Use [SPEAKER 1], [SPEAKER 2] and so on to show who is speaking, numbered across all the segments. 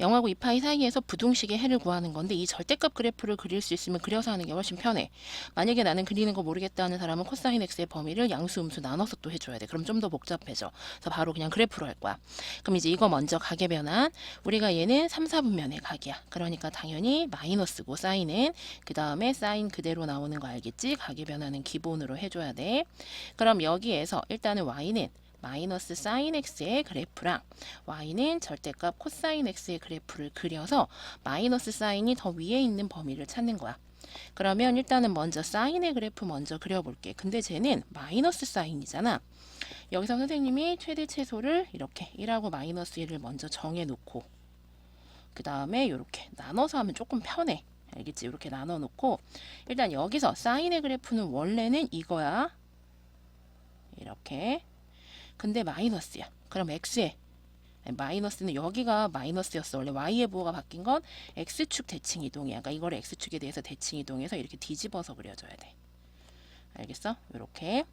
[SPEAKER 1] 0하고 2파이 사이에서 부등식의 해를 구하는 건데 이 절대값 그래프를 그릴 수 있으면 그려서 하는 게 훨씬 편해. 만약에 나는 그리는 거 모르겠다 하는 사람은 코사인 x의 범위를 양수 음수 나눠서 또 해줘야 돼. 그럼 좀 더 복잡해져. 그래서 바로 그냥 그래프로 할 거야. 그럼 이제 이거 먼저 가계 변환. 우리가 얘는 3, 4분면의 각이야. 그러니까 당연히 마이너스고 사인은 그 다음에 사인 그대로 나오는 거 알겠지? 가계 변환은 기본으로 해줘야 돼. 그럼 여기에서 일단은 y는 마이너스 사인 x의 그래프랑 y는 절대값 코사인 x의 그래프를 그려서 마이너스 사인이 더 위에 있는 범위를 찾는 거야. 그러면 일단은 먼저 사인의 그래프 먼저 그려볼게. 근데 쟤는 마이너스 사인이잖아. 여기서 선생님이 최대 최소를 이렇게 1하고 마이너스 1을 먼저 정해놓고 그 다음에 이렇게 나눠서 하면 조금 편해. 알겠지? 이렇게 나눠놓고 일단 여기서 사인의 그래프는 원래는 이거야. 이렇게. 근데 마이너스야. 그럼 x에 마이너스는 여기가 마이너스였어. 원래 y의 부호가 바뀐 건 x축 대칭 이동이야. 그러니까 이거를 x축에 대해서 대칭 이동해서 이렇게 뒤집어서 그려줘야 돼. 알겠어? 이렇게.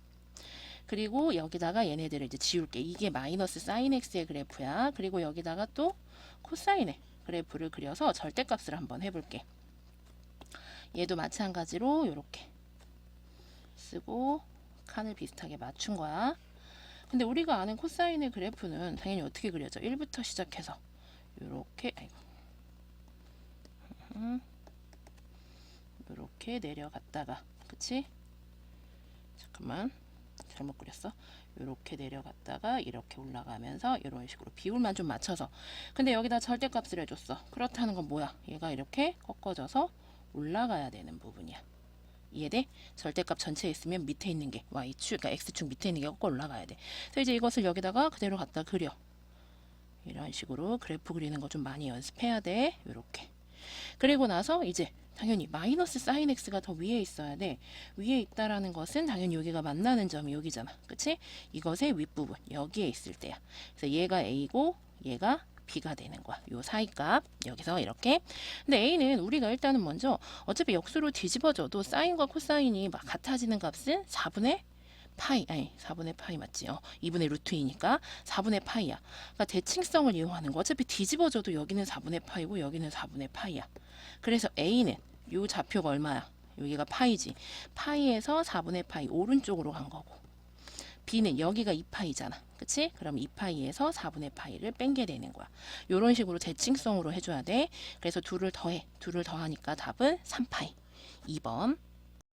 [SPEAKER 1] 그리고 여기다가 얘네들을 이제 지울게. 이게 마이너스 사인 x의 그래프야. 그리고 여기다가 또 코사인의 그래프를 그려서 절대값을 한번 해볼게. 얘도 마찬가지로 이렇게 쓰고 칸을 비슷하게 맞춘 거야. 근데 우리가 아는 코사인의 그래프는 당연히 어떻게 그려져? 1부터 시작해서 이렇게 이렇게 내려갔다가 그치? 잠깐만 잘못 그렸어. 이렇게 내려갔다가 이렇게 올라가면서 이런 식으로 비율만 좀 맞춰서 근데 여기다 절대값을 해줬어. 그렇다는 건 뭐야? 얘가 이렇게 꺾어져서 올라가야 되는 부분이야. 이해돼? 절대값 전체에 있으면 밑에 있는 게 y축, 그러니까 x축 밑에 있는 게 꺾어 올라가야 돼. 그래서 이제 이것을 여기다가 그대로 갖다 그려. 이런 식으로 그래프 그리는 거 좀 많이 연습해야 돼. 이렇게. 그리고 나서 이제 당연히 마이너스 사인 x가 더 위에 있어야 돼. 위에 있다라는 것은 당연히 여기가 만나는 점이 여기잖아. 그치? 이것의 윗부분 여기에 있을 때야. 그래서 얘가 a고 얘가 b가 되는 거야. 요 사이값 여기서 이렇게. 근데 a는 우리가 일단은 먼저 어차피 역수로 뒤집어져도 사인과 코사인이 막 같아지는 값은 4분의 파이 아니 4분의 파이 맞지? 어, 2분의 루트 2니까 4분의 파이야. 그러니까 대칭성을 이용하는 거. 어차피 뒤집어져도 여기는 4분의 파이고 여기는 4분의 파이야. 그래서 a는 요 좌표가 얼마야? 여기가 파이지. 파이에서 4분의 파이 오른쪽으로 간 거고. b는 여기가 2파이잖아. 그치? 그럼 2파이에서 4분의 파이를 뺀게 되는 거야. 요런 식으로 대칭성으로 해줘야 돼. 그래서 둘을 더해. 둘을 더하니까 답은 3파이. 2번.